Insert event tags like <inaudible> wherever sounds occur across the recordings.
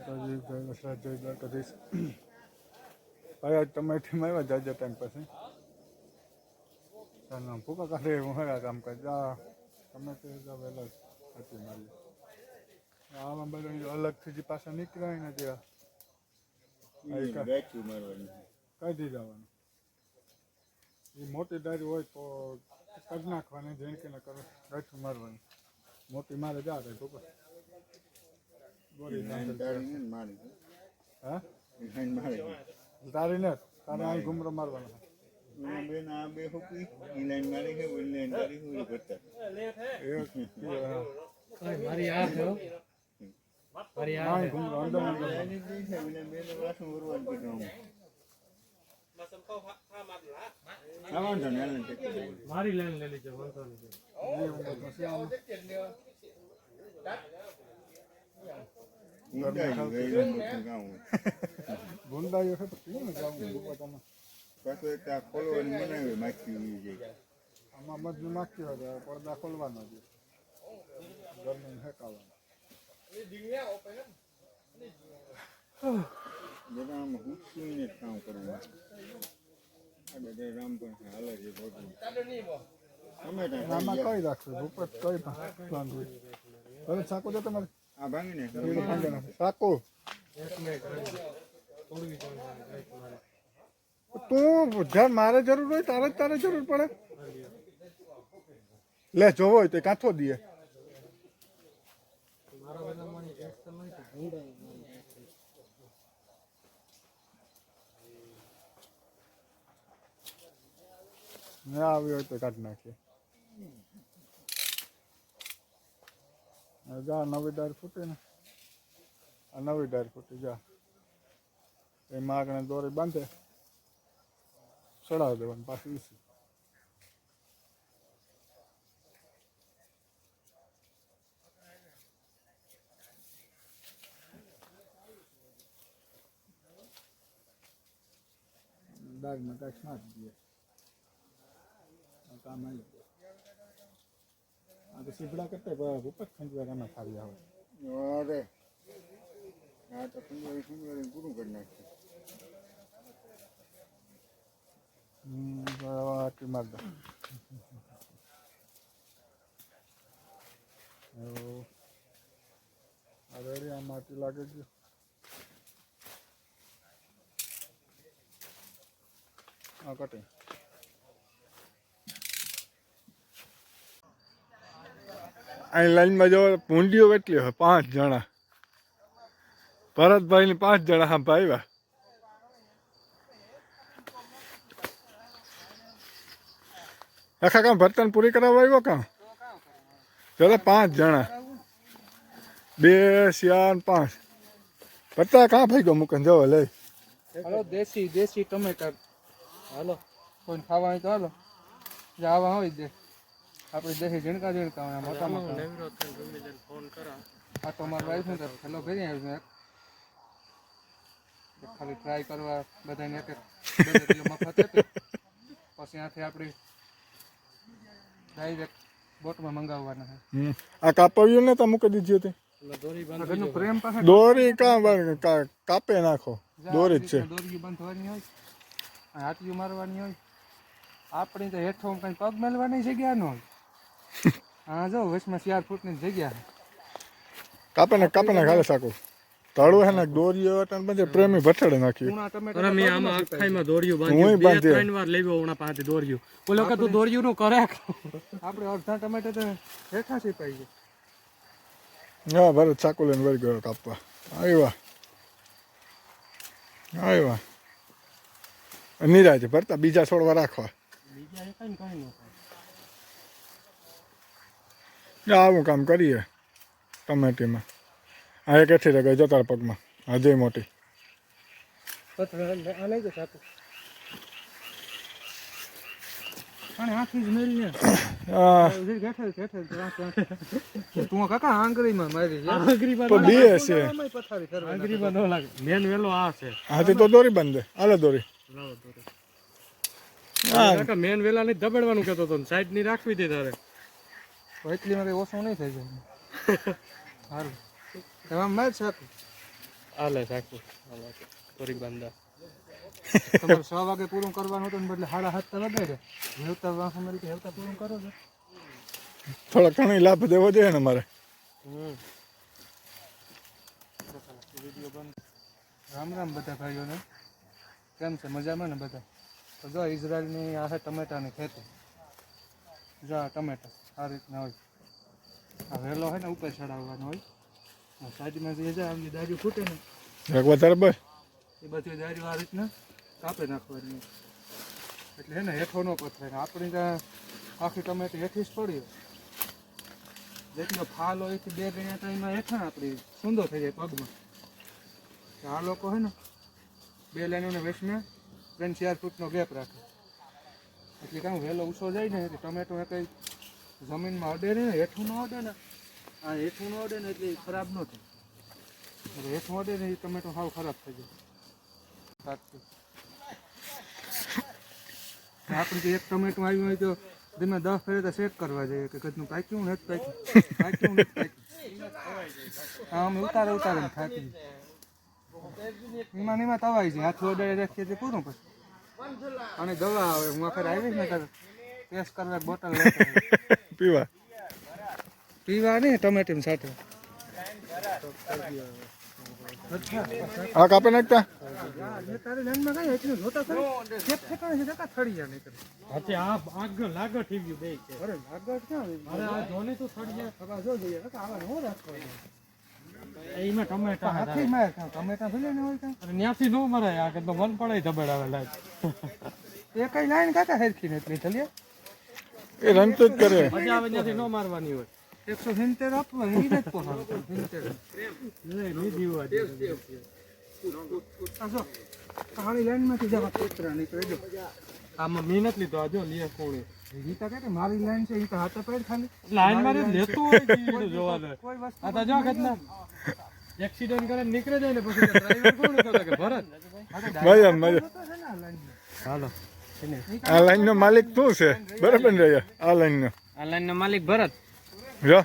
માતાજી જય વસરાજ જય દ્વારકાધીશ. ભાઈ આજ તમારીથી આવ્યા જાજા ટાઈમ પછી ચાલો ભૂકા કાઢે હું હરા કામ કરતા તમે તે વહેલા હતી મારી આમાં બધું અલગથી જે પાછા નીકળ્યા ને ત્યાં ઈ ગાંઠિયું કાઢી જવાનું એ મોટી દારી હોય તો કાઢ નાખવાની જેણકે કે કરો ગાંઠું મારવાની. મોટી મારે જા રહે ભૂકા. લાઈન તારી અહીં ઘુમરો મારવાનો. આ બેન આ બે હુકી મારી આ છે મારી આ ઘુમરો અંદર. મારી લાઈન લઈ લેજો વાંધો નહીં એ ઊંધો પછી આમ ઊંડાઈ ગયું, એ લાંબુ કામ હોય. ગુંડાયો છે તો કેવું જાવું પોતાને પાછું એક આ ખોલવાની બનાવી માખી ઉડી જાય આમાં બધું નાખ્યું હોય પડદા ખોલવાના છે ગરમી હેકાવાનો જ કામ કરવું આ બધા રામ પણ હાલે છે બધું તમે કઈ રાખશો ભૂપત કઈ પણ હોય હવે સાકો જો તમારે આ ભાંગીને પેલું ભાંગે નાખો. સાકો તું જ્યાં મારે જરૂર હોય તારે જ તારે જરૂર પડે લે, જોવો હોય તો કાંઠો દઈએ ના આવી હોય તો કાઢી નાખીએ જા, નવી ડાર ફૂટે ને. આ નવી ડાર ફૂટી જા. એ આગળ દોરી બાંધે. ચડાવી દેવાની પાછી ઈસી. દાગમાં કાંઈક નાખી આ કામ આવી આ તો સીધડા કરતા ઉપર ખેંચવા એમાં ખાલી આવે અરે આ તો સુંદરી સુંદરી પૂરું કરી નાખ્યું હમ, બરાબર આટલી માર દો એવું. આ રેડી આ માટી લાગે છે આ કટિંગ અહીં લાઈનમાં જવા પૂંડીઓ કેટલી હોય, પાંચ જણા. ભરતભાઈને પાંચ જણા હા ભાઈવા આખા કામ ભરતન પૂરી કરાવવા આવ્યો કામ ચલો પાંચ જણા. બે શિયાળ પાંચ. ભરતા કાં ભાઈ ગયો મૂકન? જવો લઈ. હાલો, દેશી દેશી ટમેટા. હાલો કોઈ ખાવા હોય તો હાલો. જવા હોય દે. આપણે દેશી જણકા જણકા હોય મોટા મોટા. ફોન કરા. આ તો મારો આવ્યું ને હેલો કરી આવ્યું છે ખાલી ટ્રાય કરવા બધાને એક એક મફત આપે. પછી ત્યાંથી આપણે ડાયરેક્ટ બોટમાં મંગાવવાના છે. આ કાપવ્યું ને તો મૂકી દીધી હતી. પાસે દોરી કાં કાપે નાખો? દોરી જ છે. દોરી બાંધવાની હોય આ હાથીઓ મારવાની હોય. આપણી તો હેઠો કઈ પગ મેલવાની જગ્યા ન હોય. હા જો વચમાં ચાર ફૂટની જગ્યા કાપે ને કાપે ને ખાલે સાકું તળું હે ને દોરીઓ એટલે બધે પ્રેમી ભઠડે નાખ્યું અરે મેં આમાં આખાઈમાં દોર્યું બાંધ્યું બે ત્રણ વાર લેવ્યો ઓણા પાસેથી દોર્યું ઓલો કે તું દોર્યું નું કરે આપણે અડધા ટમેટા તો હેઠા પાઈ ગયો. હા ભરત ચાકુ લઈને વળી ગયો કાપવા. આવ્યા. આવ્યા. નિરાજે ભરતા બીજા છોડવા રાખવા. બીજા એ કઈ કઈ ન થાય આ આવું કામ કરીએ. ટમેટીમાં. આ એક રહે ગઈ જતાર પગમાં હજે મોટી. તું કાકા આંગળીમાં મારી તો બે છે. આમાંય પથારી કરવા આંગળીમાં ન લાગે. મેન વેલો આ છે. હાથી તો દોરી બંધ. લાવો દોરો. મેન વેલા ની દબાડવાનું કેતો હતો સાઈડની રાખવી હતી તારે. એટલી માં કઈ ઓછું નહીં થઈ જાય સારું એમાં મેં શકું. હાલે હાલે. થોડીક બાંધા. તમારે છ વાગે પૂરું કરવાનું હતું ને બદલે સાડા સાત વગાડે હેવતા વાંખ અમારી હેવતા પૂરું કરો છો. થોડા ઘણી લાભ દેવો જોઈએ ને મારે રામ રામ બધા ભાઈઓને. કેમ છે? મજામાં ને બધા? તો જો ઇઝરાયલની આ છે ટમેટાની ખેતી. જો આ ટમેટા. આ રીતના હોય. આ વહેલો હોય ને ઉપર ચડાવવાનો હોય. આ સાઈડમાં જે જાય આમની દારી ફૂટે ને એક વધારે એ બધી દારી આ રીતના કાપી નાખવાની. એટલે હે ને હેઠો ન પથરાય. આપણી ત્યાં આખી ટમેટી હેઠી જ પડી જેટલો ફાલ હોય એથી બે ગણ્યા ટાઈમમાં હેઠા આપણી સુંદર થઈ જાય પગમાં. આ લોકો હે ને બે લાઈનોને વેચમાં ત્રણ ચાર ફૂટનો ગેપ રાખે. એટલે કામ વહેલો ઊંચો જાય ને એટલે ટમેટો એ કંઈ જમીનમાં અડે ને, હેઠું ન અડે ને, આ હેઠું ન અડે ને એટલે ખરાબ ન થાય. હેઠું અડે ને એ ટમેટો સાવ ખરાબ થઈ જાય. સાચું આપણે તો એક ટમેટું આવ્યું હોય તો ધીમે દસ ફેરે તો ચેક કરવા જઈએ કે કદનું પાક્યું નથી પાક્યું? પાક્યું નથી પાક્યું? અમે ઉતારે ઉતારે ને થાકી એમાં ને એમાં તવાઈ જાય. હાથ ઓર્ડર રાખીએ પૂરું પછી અને દવા આવે, હું આખરે આવીશ ને ત્યારે. ટેસ્ટ કરવા એક બોટલ <laughs> પીવા? પીવા નહીં ટમેટીની સાથે. આ કાપી નાખતા? તારી કઈ એટલું જોતા ખરી. ચેક ઠેકાણે છે ટકા થડી જાય હાથી આ આગળ લાગો થઈ ગયું બે છે અરે ક્યાં અરે આ જોને તો થડી જાય જો જોઈએ ટકા આવે ન રાખવાનું એમાં ટમેટા હાથી મારે ટમેટા ભલે ને હોય અરે ન્યાથી નો મરાય આ કે તો મન પડે ધબેડ આવે લાગ એ કઈ લાઈન કાકા હેરખી ને એટલી ચલીએ એ રમતો જ કરે. મજા આવે ત્યાંથી નો મારવાની હોય. એકસો સિત્તેર આપવા એ જ પોહાણ સિત્તેર. નહીં લીધી હોય આ જો કાળી લાઈનમાંથી જવા. કૂતરા નીકળે જો. આમાં મહેનત લીધો આ જો લે કોણે. ગીતા કહે કે મારી લાઈન છે એ તો હાથે પેડ ખાલી. લાઈન મારી લેતું હોય જીવડું જોવાનું કોઈ વસ્તુ આ તો જો કેટલા? એક્સિડન્ટ કરે નીકળે જાય ને પછી ડ્રાઈવર કોણ કરે કે ભરત? મજા મજા. હાલો. આ લાઈનનો માલિક તું છે બરાબર ને આ લાઈનનો આ લાઈન નો માલિક ભરત જો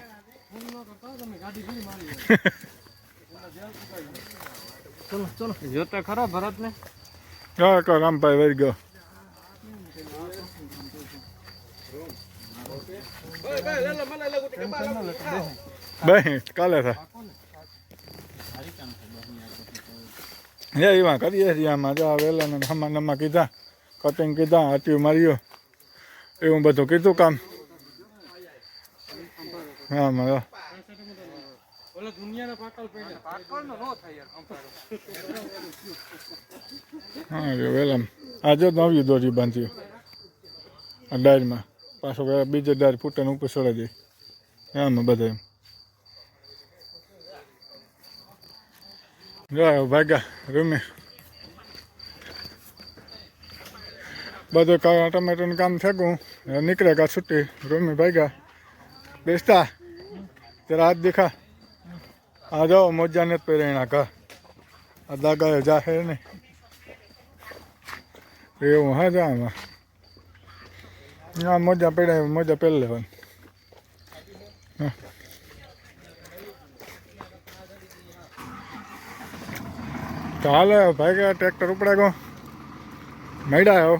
ચલો ચલો જોતો ખરો ભરત ને હા કો રામભાઈ વરી ગયો બે કાલે થા એમાં કરીએ છીએ આમાં જો આ વેલાને હમા નમા કીધા કટિંગ કીધા હાટીઓ માર્યો એવું બધું કીધું કામ. હા મારો. હા જો વેલામ. આજે નવી દોરી બાંધ્યું. આ ડાયરમાં. પાછો બીજો ડાયર ફૂટે ઉપર ચડાઈ જાય આમાં બધા એમ. જો ભાગ્યા. રૂમે બધું કા ટમેટાનું કામ ફેંકું નીકળે કા છૂટી. રૂમી ભાગ્યા. બેસતા. જરા હાથ દેખા. આ જાઓ મોજા ને પહેરાયણા કા. આ દાગા જાહેર ને. એવું હા જા આમાં. આ મોજા પહેરાય મોજા પહેરી લેવાની. હા. ચાલે ભાઈ ગયા ટ્રેક્ટર ઉપડે ગયો મળ્યા હો.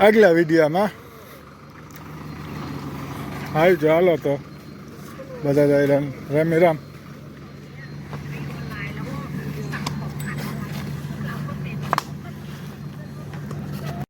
આગલા વિડીયામાં. આવી જાઓ હાલો તો. બધા જાય રમ. રામે રામ.